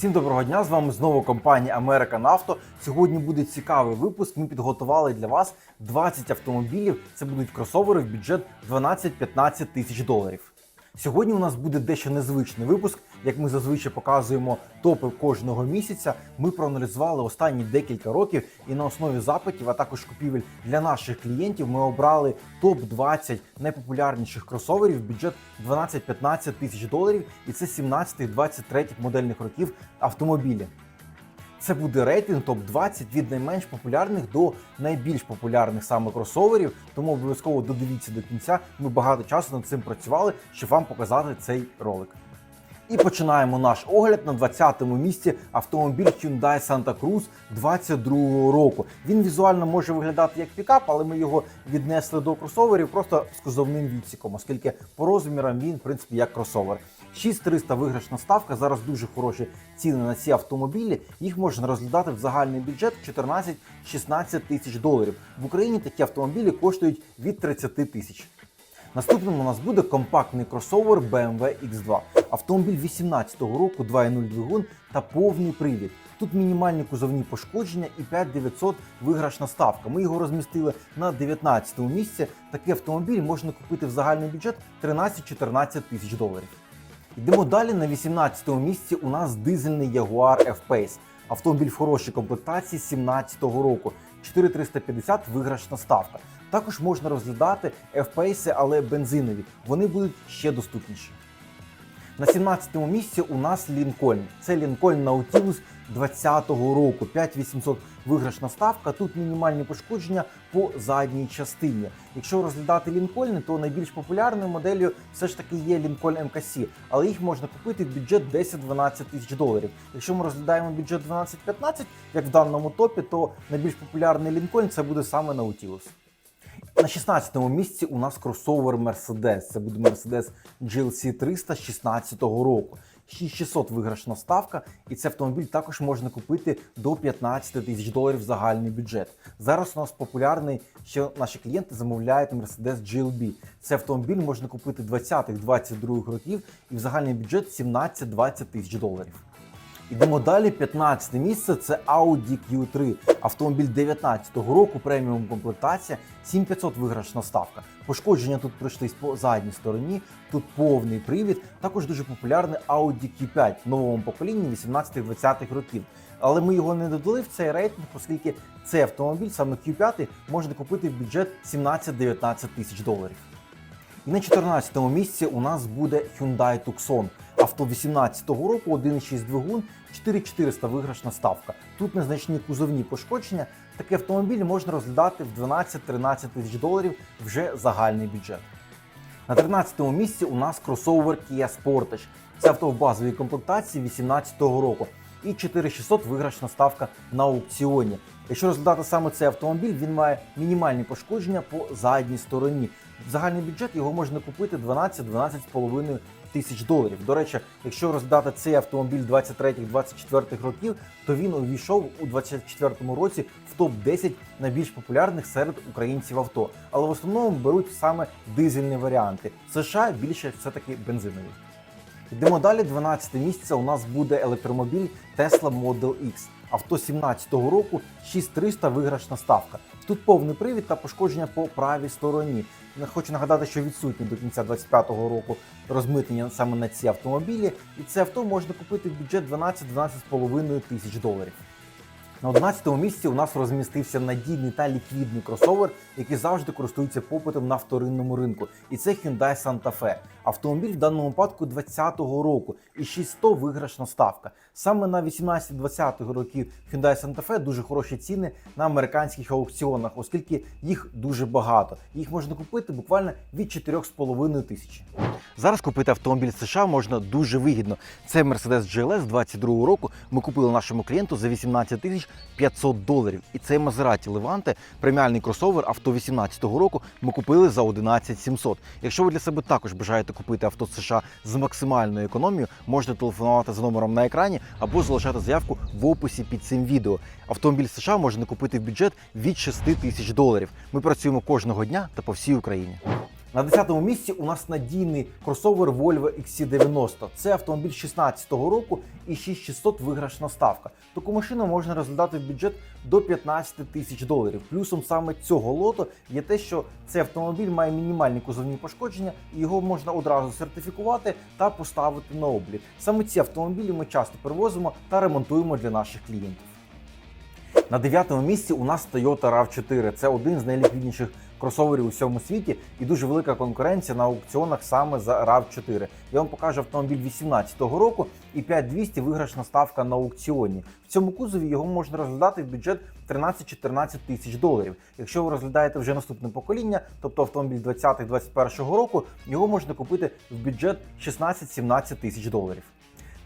Всім доброго дня! З вами знову компанія American Auto. Сьогодні буде цікавий випуск. Ми підготували для вас 20 автомобілів. Це будуть кросовери в бюджет 12-15 тисяч доларів. Сьогодні у нас буде дещо незвичний випуск. Як ми зазвичай показуємо топи кожного місяця. Ми проаналізували останні декілька років і на основі запитів, а також купівель для наших клієнтів, ми обрали топ 20 найпопулярніших кросоверів бюджет 12-15 тисяч доларів. І це 17-23 модельних років автомобілів. Це буде рейтинг топ 20 від найменш популярних до найбільш популярних саме кросоверів. Тому обов'язково додивіться до кінця. Ми багато часу над цим працювали, щоб вам показати цей ролик. І починаємо наш огляд на 20-му місці автомобіль Hyundai Santa Cruz 22-го року. Він візуально може виглядати як пікап, але ми його віднесли до кросоверів просто з кузовним відсіком, оскільки по розмірам він, в принципі, як кросовер. 6300 виграшна ставка. Зараз дуже хороші ціни на ці автомобілі. Їх можна розглядати в загальний бюджет 14-16 тисяч доларів. В Україні такі автомобілі коштують від 30 тисяч. Наступним у нас буде компактний кросовер BMW X2. Автомобіль 18-го року, 2.0 двигун та повний привід. Тут мінімальні кузовні пошкодження і 5900 виграшна ставка. Ми його розмістили на 19-му місці. Такий автомобіль можна купити в загальний бюджет 13-14 тисяч доларів. Йдемо далі. На 18-му місці у нас дизельний Jaguar F-Pace. Автомобіль в хорошій комплектації 17-го року. 4350 виграшна ставка. Також можна розглядати F-Pace, але бензинові. Вони будуть ще доступніші. На 17-му місці у нас Лінкольн. Це Лінкольн Nautilus 20-го року. 5800 виграшна ставка. Тут мінімальні пошкодження по задній частині. Якщо розглядати Лінкольни, то найбільш популярною моделлю все ж таки є Лінкольн МКС, але їх можна купити в бюджет 10-12 тисяч доларів. Якщо ми розглядаємо бюджет 12-15, як в даному топі, то найбільш популярний Лінкольн це буде саме Nautilus. На 16-му місці у нас кросовер Mercedes. Це буде Mercedes GLC 300 16-го року. 6600 виграшна ставка, і цей автомобіль також можна купити до 15 тисяч доларів загальний бюджет. Зараз у нас популярний, що наші клієнти замовляють Mercedes GLB. Цей автомобіль можна купити 20-22 років і в загальний бюджет 17-20 тисяч доларів. Ідемо далі. 15 місце це Audi Q3. Автомобіль 19-го року, преміум комплектація, 7500 виграшна ставка. Пошкодження тут пройшлись по задній стороні. Тут повний привід. Також дуже популярний Audi Q5 в новому поколінні 18-20-х років. Але ми його не додали в цей рейтинг, оскільки цей автомобіль, саме Q5, можна купити в бюджет 17-19 тисяч доларів. На 14-му місці у нас буде Hyundai Tucson. Авто 18-го року, 1,6 двигун, 4400 виграшна ставка. Тут незначні кузовні пошкодження. Такий автомобіль можна розглядати в 12-13 тисяч доларів вже загальний бюджет. На 13-му місці у нас кросовер Kia Sportage. Це авто в базовій комплектації 18-го року. І 4600 виграшна ставка на аукціоні. Якщо розглядати саме цей автомобіль, він має мінімальні пошкодження по задній стороні. В загальний бюджет його можна купити 12-12,5 тисяч доларів. До речі, якщо розглядати цей автомобіль 23-24 років, то він увійшов у 24 році в топ 10 найбільш популярних серед українців авто. Але в основному беруть саме дизельні варіанти. США більше все-таки бензинові. Йдемо далі. 12 місце у нас буде електромобіль Tesla Model X. Авто 17-го року 6300 виграшна ставка. Тут повний привід та пошкодження по правій стороні. Хочу нагадати, що відсутні до кінця 25-го року розмитнення саме на ці автомобілі, і це авто можна купити в бюджет 12-12,5 тисяч доларів. На 11-му місці у нас розмістився надійний та ліквідний кросовер, який завжди користується попитом на вторинному ринку. І це Hyundai Santa Fe. Автомобіль в даному випадку 20-го року і 600 виграшна ставка. Саме на 18-20 років Hyundai Santa Fe дуже хороші ціни на американських аукціонах, оскільки їх дуже багато. Їх можна купити буквально від 4,5 тисячі. Зараз купити автомобіль США можна дуже вигідно. Це Mercedes GLS 22 року. Ми купили нашому клієнту за 18 тисяч 500 доларів. І цей Maserati Levante, преміальний кросовер авто 18 року. Ми купили за 11 700. Якщо ви для себе також бажаєте купити авто США з максимальною економією, можете телефонувати за номером на екрані або залишати заявку в описі під цим відео. Автомобіль США можна купити в бюджет від 6 тисяч доларів. Ми працюємо кожного дня та по всій Україні. На 10-му місці у нас надійний кросовер Volvo XC90. Це автомобіль 16-го року і 6600 виграшна ставка. Таку машину можна розглядати в бюджет до 15 тисяч доларів. Плюсом саме цього лоту є те, що цей автомобіль має мінімальні кузовні пошкодження, і його можна одразу сертифікувати та поставити на облік. Саме ці автомобілі ми часто перевозимо та ремонтуємо для наших клієнтів. На дев'ятому місці у нас Toyota RAV4. Це один з найліквідніших кросоверів у всьому світі і дуже велика конкуренція на аукціонах саме за RAV4. Я вам покажу автомобіль 2018 року і 5200 виграшна ставка на аукціоні. В цьому кузові його можна розглядати в бюджет 13-14 тисяч доларів. Якщо ви розглядаєте вже наступне покоління, тобто автомобіль 20-21 року, його можна купити в бюджет 16-17 тисяч доларів.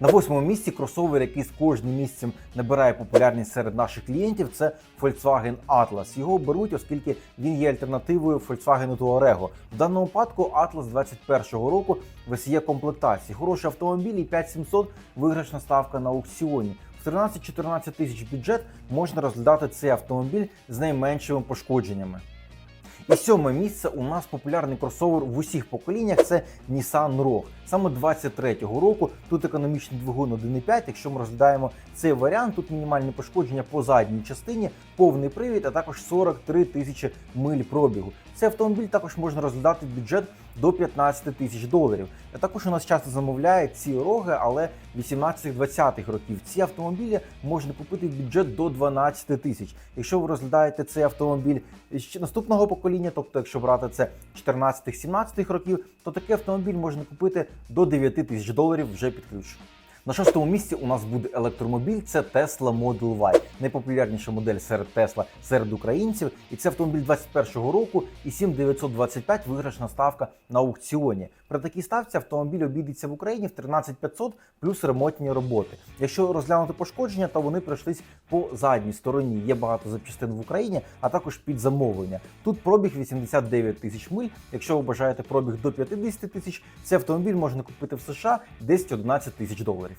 На восьмому місці кросовер, який з кожним місцем набирає популярність серед наших клієнтів, це Volkswagen Atlas. Його беруть, оскільки він є альтернативою Volkswagen Touareg. В даному випадку Atlas 21-го року висіє комплектації. Хороший автомобіль і 5700 виграшна ставка на аукціоні. В 13-14 тисяч бюджет можна розглядати цей автомобіль з найменшими пошкодженнями. І сьоме місце у нас популярний кросовер в усіх поколіннях це Nissan Rogue. Саме 23-го року тут економічний двигун 1.5. Якщо ми розглядаємо цей варіант, тут мінімальні пошкодження по задній частині, повний привід, а також 43 тисячі миль пробігу. Цей автомобіль також можна розглядати в бюджет до 15 тисяч доларів. А також у нас часто замовляють ці роги, але 18-20-х років. Ці автомобілі можна купити в бюджет до 12 тисяч. Якщо ви розглядаєте цей автомобіль ще наступного покоління, тобто якщо брати це 14-17 років, то такий автомобіль можна купити до 9 тисяч доларів вже під ключ. На шостому місці у нас буде електромобіль. Це Tesla Model Y, найпопулярніша модель серед Tesla серед українців. І це автомобіль 21-го року і 7925 виграшна ставка на аукціоні. При такій ставці автомобіль обійдеться в Україні в 13500 плюс ремонтні роботи. Якщо розглянути пошкодження, то вони пройшлись по задній стороні. Є багато запчастин в Україні, а також під замовлення. Тут пробіг 89 тисяч миль. Якщо ви бажаєте пробіг до 50 тисяч, цей автомобіль можна купити в США 10-11 тисяч доларів.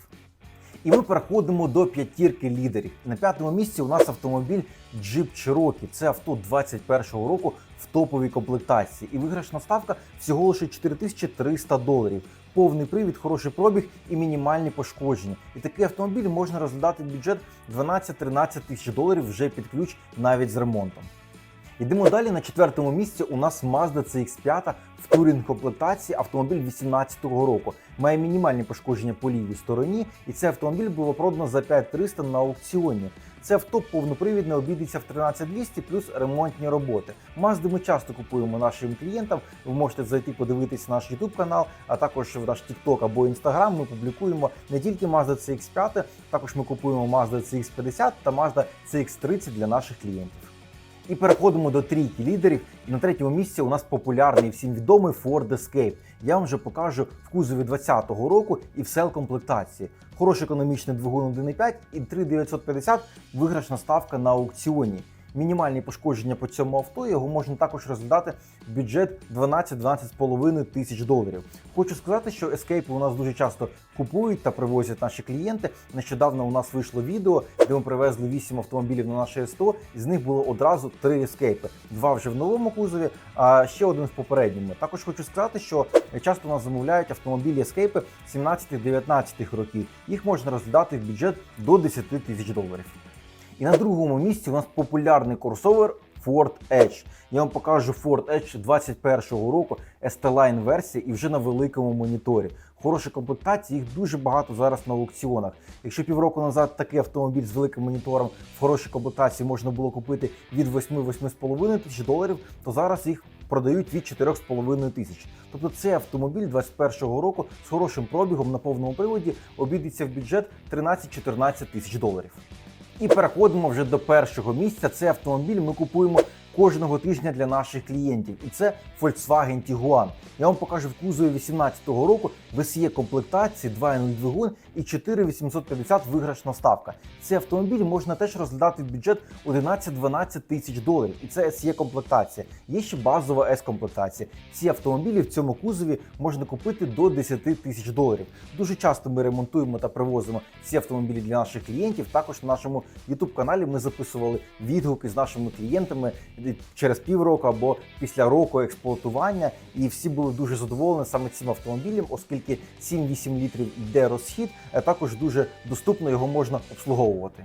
І ми переходимо до п'ятірки лідерів. На п'ятому місці у нас автомобіль Jeep Cherokee. Це авто 21-го року в топовій комплектації. І виграшна ставка всього лише 4300 доларів. Повний привід, хороший пробіг і мінімальні пошкодження. І такий автомобіль можна розглядати бюджет 12-13 тисяч доларів вже під ключ навіть з ремонтом. Йдемо далі. На четвертому місці у нас Mazda CX5 в турінг комплектації автомобіль 2018 року. Має мінімальні пошкодження по лівій стороні, і цей автомобіль було продано за 5300 на аукціоні. Це авто повнопривідне обійдеться в 13200 плюс ремонтні роботи. Мазди ми часто купуємо нашим клієнтам. Ви можете зайти подивитись наш YouTube канал, а також в наш TikTok або Instagram. Ми публікуємо не тільки Mazda CX5, також ми купуємо Mazda CX50 та Mazda CX30 для наших клієнтів. І переходимо до трійки лідерів. І на третьому місці у нас популярний всім відомий Ford Escape. Я вам вже покажу в кузові 2020 року і в сел комплектації. Хороший економічний двигун 1.5 і 3950 виграшна ставка на аукціоні. Мінімальні пошкодження по цьому авто його можна також розглядати в бюджет 12-12,5 тисяч доларів. Хочу сказати, що ескейпи у нас дуже часто купують та привозять наші клієнти. Нещодавно у нас вийшло відео, де ми привезли 8 автомобілів на наше СТО, і з них було одразу 3 ескейпи. Два вже в новому кузові, а ще один в попередньому. Також хочу сказати, що часто у нас замовляють автомобілі ескейпи 17-19 років. Їх можна розглядати в бюджет до 10 тисяч доларів. І на другому місці у нас популярний кросовер Ford Edge. Я вам покажу Ford Edge 21-го року ST-Line версія і вже на великому моніторі. Хороші комплектації, їх дуже багато зараз на аукціонах. Якщо півроку назад такий автомобіль з великим монітором в хорошій комплектації можна було купити від 8-8,5 тисяч доларів, то зараз їх продають від 4,5 тисяч. Тобто цей автомобіль 21-го року з хорошим пробігом на повному приводі обійдеться в бюджет 13-14 тисяч доларів. І переходимо вже до першого місця. Цей автомобіль ми купуємо кожного тижня для наших клієнтів. І це Volkswagen Tiguan. Я вам покажу в кузові 2018 року VSE комплектації 2.0 двигун і 4850 виграшна ставка. Цей автомобіль можна теж розглядати в бюджет 11-12 тисяч доларів. І це SE комплектація. Є ще базова S комплектація. Ці автомобілі в цьому кузові можна купити до 10 тисяч доларів. Дуже часто ми ремонтуємо та привозимо ці автомобілі для наших клієнтів. Також на нашому YouTube каналі ми записували відгуки з нашими клієнтами, через півроку або після року експлуатування. І всі були дуже задоволені саме цим автомобілем, оскільки 7-8 літрів йде розхід, а також дуже доступно його можна обслуговувати.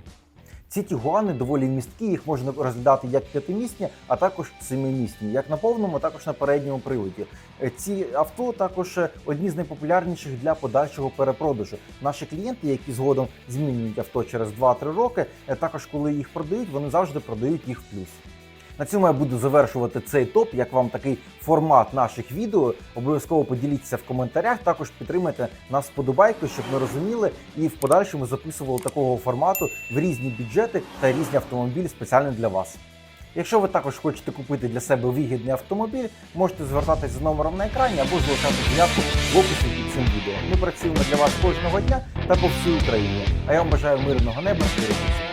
Ці тігуани доволі місткі, їх можна розглядати як п'ятимісні, а також семимісні, як на повному, також на передньому приводі. Е, Ці авто також е, одні з найпопулярніших для подальшого перепродажу. Наші клієнти, які згодом змінюють авто через 2-3 роки, е, також коли їх продають, вони завжди продають їх в плюс. На цьому я буду завершувати цей топ. Як вам такий формат наших відео? Обов'язково поділіться в коментарях. Також підтримайте нас вподобайкою, щоб ми розуміли і в подальшому записували такого формату в різні бюджети та різні автомобілі спеціально для вас. Якщо ви також хочете купити для себе вигідний автомобіль, можете звертатись за номером на екрані або залишати заявку в описі під цим відео. Ми працюємо для вас кожного дня та по всій Україні. А я вам бажаю мирного неба і